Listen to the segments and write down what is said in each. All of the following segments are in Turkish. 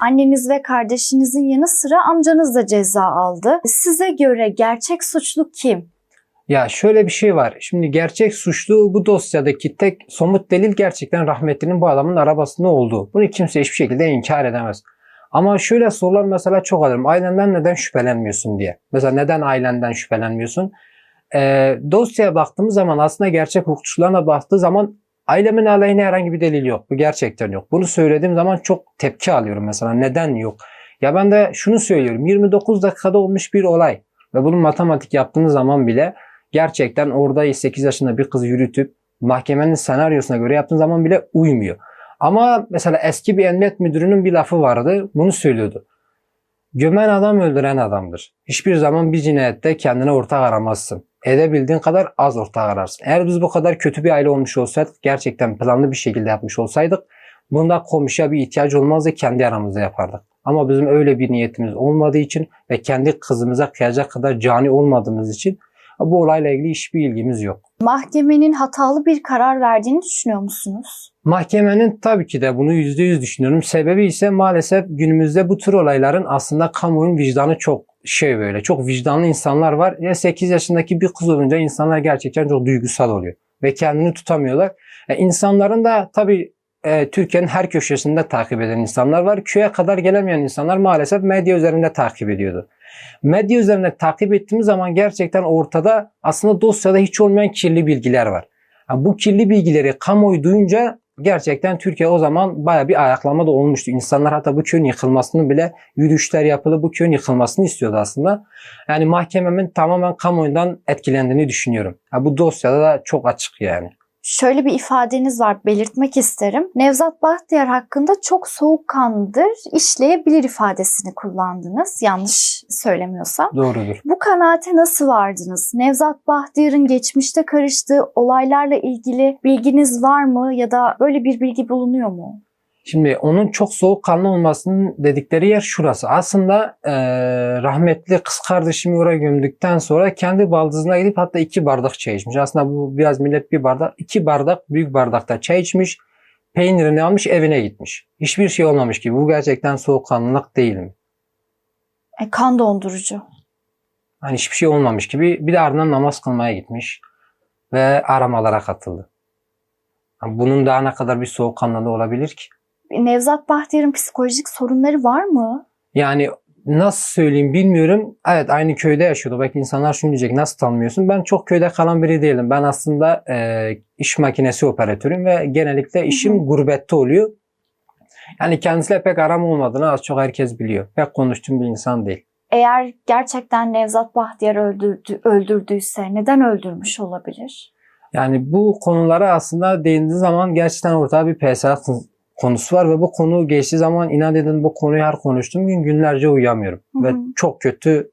Anneniz ve kardeşinizin yanı sıra amcanız da ceza aldı. Size göre gerçek suçlu kim? Ya şöyle bir şey var. Şimdi gerçek suçlu bu dosyadaki tek somut delil gerçekten rahmetlinin bu adamın arabasında olduğu. Bunu kimse hiçbir şekilde inkar edemez. Ama şöyle sorular mesela çok alırım. Ailenden neden şüphelenmiyorsun diye. Mesela neden ailenden şüphelenmiyorsun? Ee, dosyaya baktığımız zaman aslında gerçek hukukçularına baktığı zaman ailemin aleyhine herhangi bir delil yok. Bu gerçekten yok. Bunu söylediğim zaman çok tepki alıyorum mesela. Neden yok? Ya ben de şunu söylüyorum. 29 dakikada olmuş bir olay. Ve bunun matematik yaptığınız zaman bile gerçekten orada 8 yaşında bir kızı yürütüp mahkemenin senaryosuna göre yaptığın zaman bile uymuyor. Ama mesela eski bir emniyet müdürünün bir lafı vardı. Bunu söylüyordu. Gömen adam öldüren adamdır. Hiçbir zaman bir cinayette kendine ortak aramazsın. Edebildiğin kadar az ortak ararsın. Eğer biz bu kadar kötü bir aile olmuş olsaydık, gerçekten planlı bir şekilde yapmış olsaydık, bunda komşuya bir ihtiyaç olmazdı, kendi aramızda yapardık. Ama bizim öyle bir niyetimiz olmadığı için ve kendi kızımıza kıyacak kadar cani olmadığımız için bu olayla ilgili hiçbir ilgimiz yok. Mahkemenin hatalı bir karar verdiğini düşünüyor musunuz? Mahkemenin tabii ki de bunu %100 düşünüyorum. Sebebi ise maalesef günümüzde bu tür olayların aslında kamuoyun vicdanı çok şey böyle. Çok vicdanlı insanlar var. Ya 8 yaşındaki bir kız olunca insanlar gerçekten çok duygusal oluyor. Ve kendini tutamıyorlar. E, insanların da tabii e, Türkiye'nin her köşesinde takip eden insanlar var. Köye kadar gelemeyen insanlar maalesef medya üzerinde takip ediyordu. Medya üzerinde takip ettiğimiz zaman gerçekten ortada aslında dosyada hiç olmayan kirli bilgiler var. Yani bu kirli bilgileri kamuoyu duyunca gerçekten Türkiye o zaman baya bir ayaklama da olmuştu. İnsanlar hatta bu köyün yıkılmasını bile yürüyüşler yapıldı. Bu köyün yıkılmasını istiyordu aslında. Yani mahkememin tamamen kamuoyundan etkilendiğini düşünüyorum. Yani bu dosyada da çok açık yani. Şöyle bir ifadeniz var belirtmek isterim. Nevzat Bahtiyar hakkında çok soğukkanlıdır, işleyebilir ifadesini kullandınız. Yanlış söylemiyorsam. Doğrudur. Bu kanaate nasıl vardınız? Nevzat Bahtiyar'ın geçmişte karıştığı olaylarla ilgili bilginiz var mı ya da böyle bir bilgi bulunuyor mu? Şimdi onun çok soğukkanlı olmasının dedikleri yer şurası. Aslında e, rahmetli kız kardeşimi oraya gömdükten sonra kendi baldızına gidip hatta iki bardak çay içmiş. Aslında bu biraz millet bir bardak, iki bardak büyük bardakta çay içmiş. Peynirini almış evine gitmiş. Hiçbir şey olmamış gibi. Bu gerçekten soğukkanlılık değil mi? E, kan dondurucu. Hani hiçbir şey olmamış gibi. Bir de ardından namaz kılmaya gitmiş. Ve aramalara katıldı. Yani bunun daha ne kadar bir soğukkanlılığı olabilir ki? Nevzat Bahtiyar'ın psikolojik sorunları var mı? Yani nasıl söyleyeyim bilmiyorum. Evet aynı köyde yaşıyordu. Belki insanlar şunu diyecek nasıl tanımıyorsun? Ben çok köyde kalan biri değilim. Ben aslında e, iş makinesi operatörüm ve genellikle işim Hı hı. gurbette oluyor. Yani kendisiyle pek aram olmadığını az çok herkes biliyor. Pek konuştuğum bir insan değil. Eğer gerçekten Nevzat Bahtiyar öldürdü, öldürdüyse neden öldürmüş olabilir? Yani bu konulara aslında değindiği zaman gerçekten ortada bir PSA konusu var ve bu konu geçtiği zaman inan edin bu konuyu her konuştuğum gün günlerce uyuyamıyorum. Hı hı. Ve çok kötü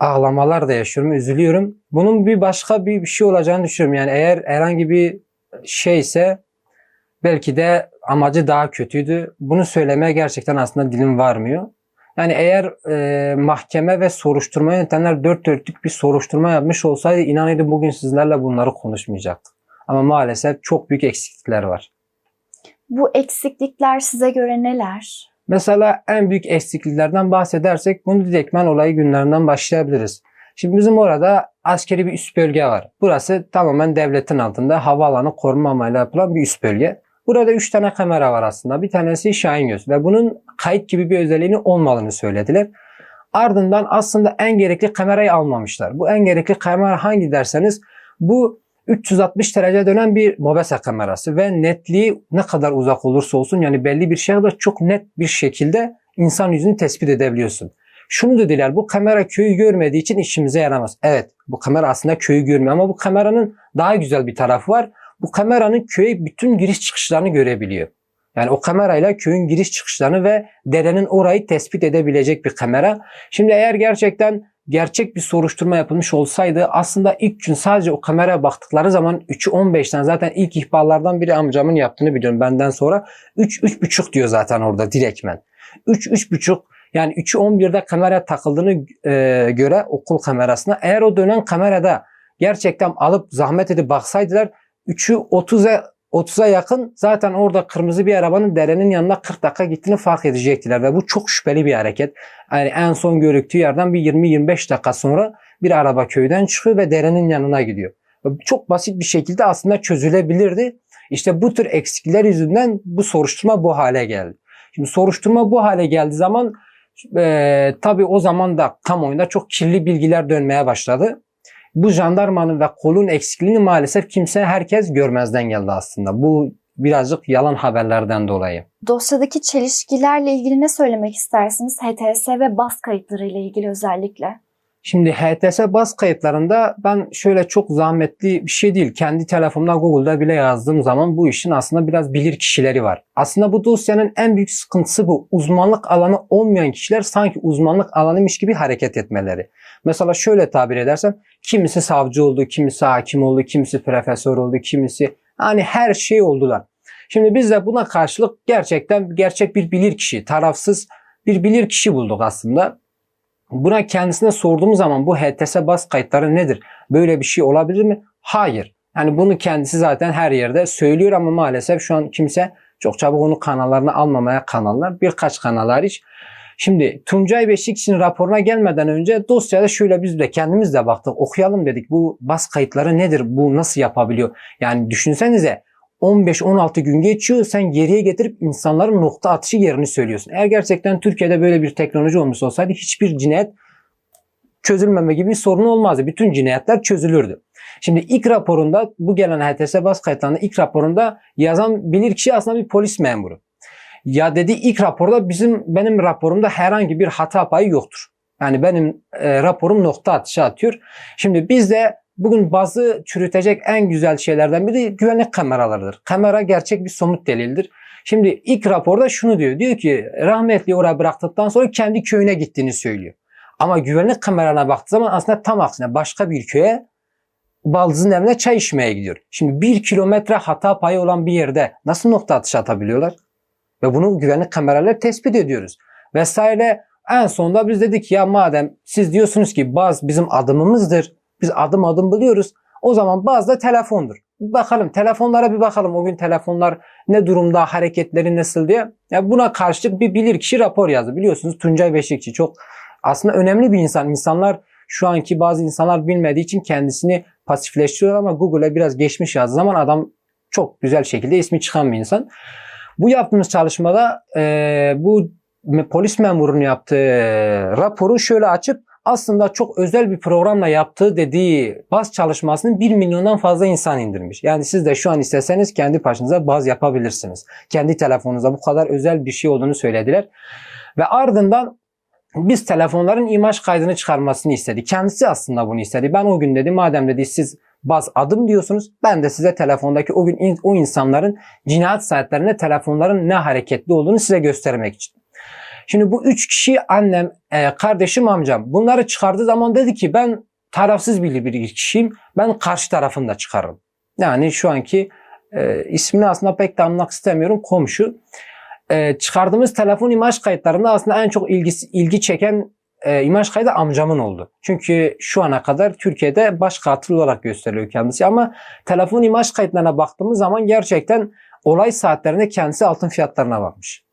ağlamalar da yaşıyorum, üzülüyorum. Bunun bir başka bir, bir şey olacağını düşünüyorum. Yani eğer herhangi bir şeyse belki de amacı daha kötüydü. Bunu söylemeye gerçekten aslında dilim varmıyor. Yani eğer e, mahkeme ve soruşturma yönetenler dört dörtlük bir soruşturma yapmış olsaydı inan edin bugün sizlerle bunları konuşmayacaktık. Ama maalesef çok büyük eksiklikler var. Bu eksiklikler size göre neler? Mesela en büyük eksikliklerden bahsedersek bunu direktmen olayı günlerinden başlayabiliriz. Şimdi bizim orada askeri bir üst bölge var. Burası tamamen devletin altında havaalanı koruma amacıyla yapılan bir üst bölge. Burada 3 tane kamera var aslında. Bir tanesi Şahingöz ve bunun kayıt gibi bir özelliğinin olmadığını söylediler. Ardından aslında en gerekli kamerayı almamışlar. Bu en gerekli kamera hangi derseniz bu 360 derece dönen bir Mobese kamerası ve netliği ne kadar uzak olursa olsun yani belli bir şeye de çok net bir şekilde insan yüzünü tespit edebiliyorsun. Şunu dediler bu kamera köyü görmediği için işimize yaramaz. Evet bu kamera aslında köyü görmüyor ama bu kameranın daha güzel bir tarafı var. Bu kameranın köye bütün giriş çıkışlarını görebiliyor. Yani o kamerayla köyün giriş çıkışlarını ve derenin orayı tespit edebilecek bir kamera. Şimdi eğer gerçekten gerçek bir soruşturma yapılmış olsaydı aslında ilk gün sadece o kameraya baktıkları zaman 3'ü 15'ten zaten ilk ihbarlardan biri amcamın yaptığını biliyorum benden sonra. 3 3,5 diyor zaten orada direktmen. 3 3,5 yani 3'ü 11'de kamera takıldığını e, göre okul kamerasına eğer o dönen kamerada gerçekten alıp zahmet edip baksaydılar 3'ü 30'a 30'a yakın zaten orada kırmızı bir arabanın derenin yanına 40 dakika gittiğini fark edecektiler ve bu çok şüpheli bir hareket. Yani en son görüktüğü yerden bir 20-25 dakika sonra bir araba köyden çıkıyor ve derenin yanına gidiyor. Çok basit bir şekilde aslında çözülebilirdi. İşte bu tür eksikler yüzünden bu soruşturma bu hale geldi. Şimdi soruşturma bu hale geldiği zaman e, tabii o zaman da kamuoyunda çok kirli bilgiler dönmeye başladı. Bu jandarmanın ve kolun eksikliğini maalesef kimse herkes görmezden geldi aslında. Bu birazcık yalan haberlerden dolayı. Dosyadaki çelişkilerle ilgili ne söylemek istersiniz? HTS ve bas kayıtları ile ilgili özellikle. Şimdi HTS baz kayıtlarında ben şöyle çok zahmetli bir şey değil. Kendi telefonumda Google'da bile yazdığım zaman bu işin aslında biraz bilir kişileri var. Aslında bu dosyanın en büyük sıkıntısı bu. Uzmanlık alanı olmayan kişiler sanki uzmanlık alanıymış gibi hareket etmeleri. Mesela şöyle tabir edersem kimisi savcı oldu, kimisi hakim oldu, kimisi profesör oldu, kimisi hani her şey oldular. Şimdi biz de buna karşılık gerçekten gerçek bir bilir kişi, tarafsız bir bilir kişi bulduk aslında. Buna kendisine sorduğumuz zaman bu HTS baz kayıtları nedir? Böyle bir şey olabilir mi? Hayır. Yani bunu kendisi zaten her yerde söylüyor ama maalesef şu an kimse çok çabuk onu kanallarına almamaya kanallar. Birkaç kanal hariç. Şimdi Tuncay Beşikçi'nin raporuna gelmeden önce dosyada şöyle biz de kendimiz de baktık. Okuyalım dedik. Bu baz kayıtları nedir? Bu nasıl yapabiliyor? Yani düşünsenize 15-16 gün geçiyor. Sen geriye getirip insanların nokta atışı yerini söylüyorsun. Eğer gerçekten Türkiye'de böyle bir teknoloji olmuş olsaydı hiçbir cinayet çözülmeme gibi bir sorun olmazdı. Bütün cinayetler çözülürdü. Şimdi ilk raporunda bu gelen HTS baz kayıtlarında ilk raporunda yazan bilir kişi aslında bir polis memuru. Ya dedi ilk raporda bizim benim raporumda herhangi bir hata payı yoktur. Yani benim e, raporum nokta atışı atıyor. Şimdi biz de bugün bazı çürütecek en güzel şeylerden biri güvenlik kameralarıdır. Kamera gerçek bir somut delildir. Şimdi ilk raporda şunu diyor. Diyor ki rahmetli oraya bıraktıktan sonra kendi köyüne gittiğini söylüyor. Ama güvenlik kameralarına baktığı zaman aslında tam aksine başka bir köye baldızın evine çay içmeye gidiyor. Şimdi bir kilometre hata payı olan bir yerde nasıl nokta atışı atabiliyorlar? Ve bunu güvenlik kameraları tespit ediyoruz. Vesaire en sonunda biz dedik ya madem siz diyorsunuz ki baz bizim adımımızdır. Biz adım adım biliyoruz. O zaman baz da telefondur. Bakalım telefonlara bir bakalım. O gün telefonlar ne durumda, hareketleri nasıl diye. Ya buna karşılık bir bilirkişi rapor yazdı. Biliyorsunuz Tuncay Beşikçi çok aslında önemli bir insan. İnsanlar şu anki bazı insanlar bilmediği için kendisini pasifleştiriyor ama Google'a biraz geçmiş yazdığı zaman adam çok güzel şekilde ismi çıkan bir insan. Bu yaptığımız çalışmada e, bu polis memurunun yaptığı raporu şöyle açıp aslında çok özel bir programla yaptığı dediği baz çalışmasını 1 milyondan fazla insan indirmiş. Yani siz de şu an isteseniz kendi başınıza baz yapabilirsiniz. Kendi telefonunuza bu kadar özel bir şey olduğunu söylediler. Ve ardından biz telefonların imaj kaydını çıkarmasını istedi. Kendisi aslında bunu istedi. Ben o gün dedi madem dedi siz baz adım diyorsunuz. Ben de size telefondaki o gün o insanların cinayet saatlerinde telefonların ne hareketli olduğunu size göstermek için. Şimdi bu üç kişi annem, e, kardeşim, amcam bunları çıkardığı zaman dedi ki ben tarafsız bir bir kişiyim. Ben karşı tarafını da çıkarırım. Yani şu anki e, ismini aslında pek de anmak istemiyorum. Komşu. E, çıkardığımız telefon imaj kayıtlarında aslında en çok ilgisi, ilgi çeken e, imaj kaydı amcamın oldu. Çünkü şu ana kadar Türkiye'de baş katil olarak gösteriliyor kendisi ama telefon imaj kayıtlarına baktığımız zaman gerçekten olay saatlerinde kendisi altın fiyatlarına bakmış.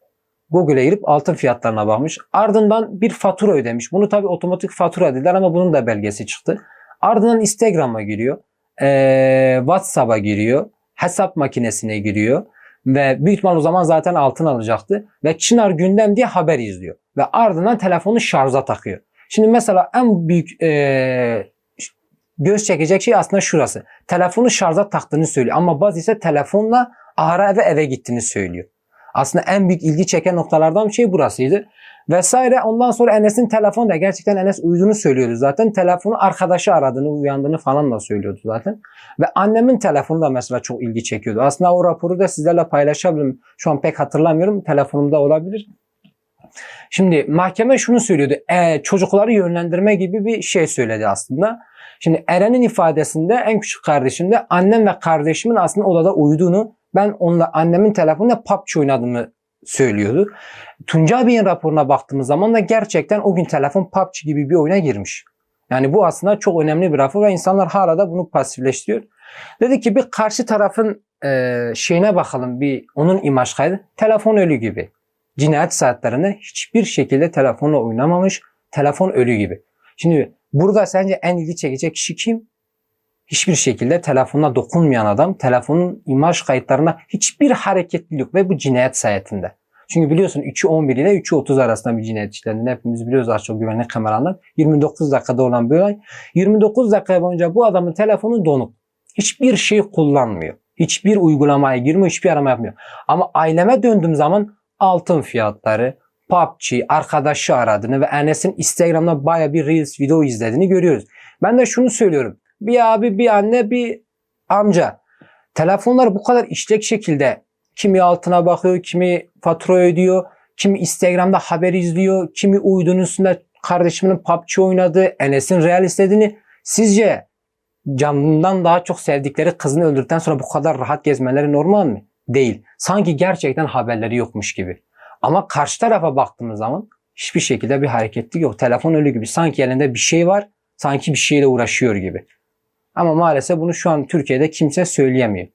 Google'e girip altın fiyatlarına bakmış. Ardından bir fatura ödemiş. Bunu tabi otomatik fatura dediler ama bunun da belgesi çıktı. Ardından Instagram'a giriyor. Ee, WhatsApp'a giriyor. Hesap makinesine giriyor. Ve büyük ihtimal o zaman zaten altın alacaktı. Ve Çınar Gündem diye haber izliyor. Ve ardından telefonu şarja takıyor. Şimdi mesela en büyük ee, göz çekecek şey aslında şurası. Telefonu şarja taktığını söylüyor. Ama bazı ise telefonla ara eve eve gittiğini söylüyor. Aslında en büyük ilgi çeken noktalardan bir şey burasıydı. Vesaire ondan sonra Enes'in telefonu da gerçekten Enes uyuduğunu söylüyordu zaten. Telefonu arkadaşı aradığını, uyandığını falan da söylüyordu zaten. Ve annemin telefonu da mesela çok ilgi çekiyordu. Aslında o raporu da sizlerle paylaşabilirim. Şu an pek hatırlamıyorum. Telefonumda olabilir. Şimdi mahkeme şunu söylüyordu. E, çocukları yönlendirme gibi bir şey söyledi aslında. Şimdi Eren'in ifadesinde en küçük kardeşim de annem ve kardeşimin aslında odada uyuduğunu ben onunla annemin telefonunda PUBG oynadığımı söylüyordu. Tuncay Bey'in raporuna baktığımız zaman da gerçekten o gün telefon PUBG gibi bir oyuna girmiş. Yani bu aslında çok önemli bir rapor ve insanlar hala da bunu pasifleştiriyor. Dedi ki bir karşı tarafın e, şeyine bakalım bir onun imaj kaydı. Telefon ölü gibi. Cinayet saatlerinde hiçbir şekilde telefonla oynamamış. Telefon ölü gibi. Şimdi burada sence en ilgi çekecek kişi kim? Hiçbir şekilde telefonuna dokunmayan adam. Telefonun imaj kayıtlarında hiçbir hareketlilik ve bu cinayet sayetinde. Çünkü biliyorsun 3'ü 11 ile 3'ü 30 arasında bir cinayet işlendiğini hepimiz biliyoruz az çok güvenlik kameralarından. 29 dakikada olan bir olay. 29 dakika boyunca bu adamın telefonu donuk. Hiçbir şey kullanmıyor. Hiçbir uygulamaya girmiyor, hiçbir arama yapmıyor. Ama aileme döndüğüm zaman altın fiyatları, PUBG, arkadaşı aradığını ve Enes'in Instagram'da baya bir Reels video izlediğini görüyoruz. Ben de şunu söylüyorum. Bir abi, bir anne, bir amca. Telefonlar bu kadar işlek şekilde kimi altına bakıyor, kimi fatura ödüyor, kimi Instagram'da haber izliyor, kimi uydunun üstünde kardeşimin PUBG oynadığı, Enes'in Real istediğini. Sizce canından daha çok sevdikleri kızını öldürdükten sonra bu kadar rahat gezmeleri normal mi? Değil. Sanki gerçekten haberleri yokmuş gibi. Ama karşı tarafa baktığımız zaman hiçbir şekilde bir hareketlik yok. Telefon ölü gibi. Sanki elinde bir şey var. Sanki bir şeyle uğraşıyor gibi. Ama maalesef bunu şu an Türkiye'de kimse söyleyemiyor.